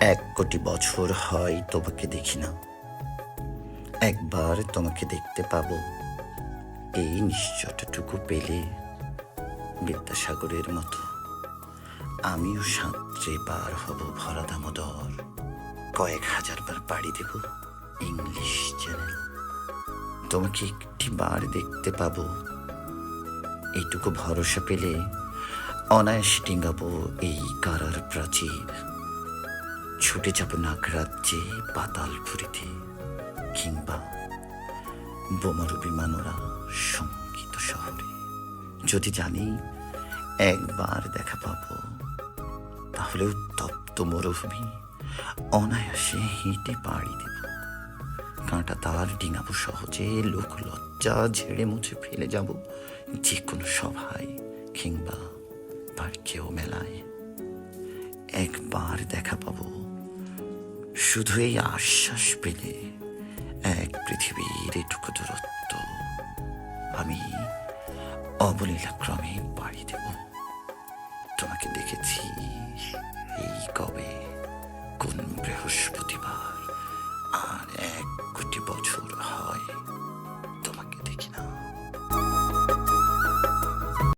এক কোটি বছর হয় তোমাকে দেখি না। একবার তোমাকে দেখতে পাবো। এই নিশ্চয়টুকু পেলে বিদ্যাসাগরের মতো আমিও সাঁতরে পার হব ভরা দামোদর কয়েক হাজার বার পাড়ি দেব ইংলিশ চ্যানেল। তোমাকে একটি বার দেখতে পাবো। এইটুকু ভরসা পেলে অনায়াস ডিঙ্গাবো এই কারার প্রাচীর। ছুটে যাব নাগরাজ্যে পাতাল পুরীতে কিংবা বোমারু বিমানরা সংগীত শহরে। যদি জানি একবার দেখা পাবো, তাহলে উত্তপ্ত মরুভূমি অনায়াসে হেঁটে পাড়ি দেব। কাঁটা তার ডিঙাবো সহজে, লোক লজ্জা ঝেড়ে মুছে ফেলে যাব যে কোনো সভায় কিংবা পার্কেও মেলায়। একবার দেখা পাবো শুধু এই আশ্বাস পেলে এক পৃথিবীর এটুকু দূরত্ব আমি অবলীলাক্রমে বাড়ি দেব। তোমাকে দেখেছি, এই বৃহস্পতিবার